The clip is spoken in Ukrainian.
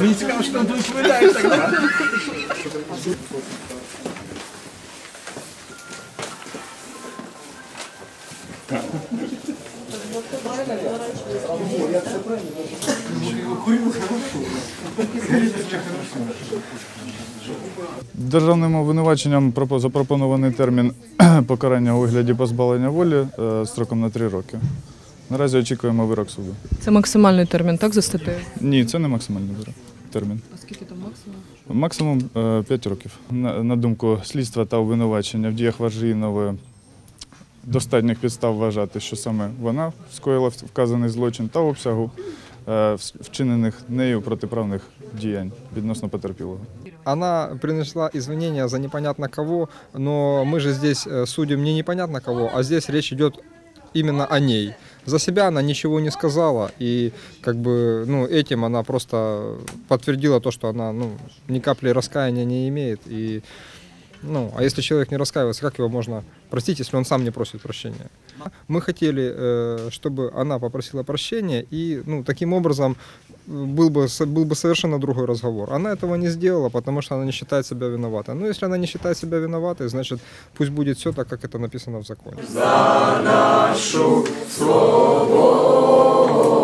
Мені цікаво, що там ти відповідаєш так. Державним обвинуваченням запропонований термін покарання у вигляді позбавлення волі е, строком на три роки. Наразі очікуємо вирок суду. Це максимальний термін, так, за статтею? Ні, це не максимальний вирок. Термін. А скільки там максимум? Максимум 5 років. На, на думку слідства та обвинувачення в діях Варжиїнової достатніх підстав вважати, що саме вона скоїла вказаний злочин та обсягу е, вчинених нею протиправних діянь відносно потерпілого. Она принесла извинения за непонятно кого, но мы же здесь э, судим не непонятно кого, а здесь речь идет именно о ней. За себя она ничего не сказала, и как бы, ну, этим она просто подтвердила то, что она, ну, ни капли раскаяния не имеет. И, ну, а если человек не раскаивается, как его можно простить, если он сам не просит прощения? Мы хотели, э, чтобы она попросила прощения, и, ну, таким образом э, был бы, был бы совершенно другой разговор. Она этого не сделала, потому что она не считает себя виноватой. Ну, если она не считает себя виноватой, значит, пусть будет все так, как это написано в законе. Слава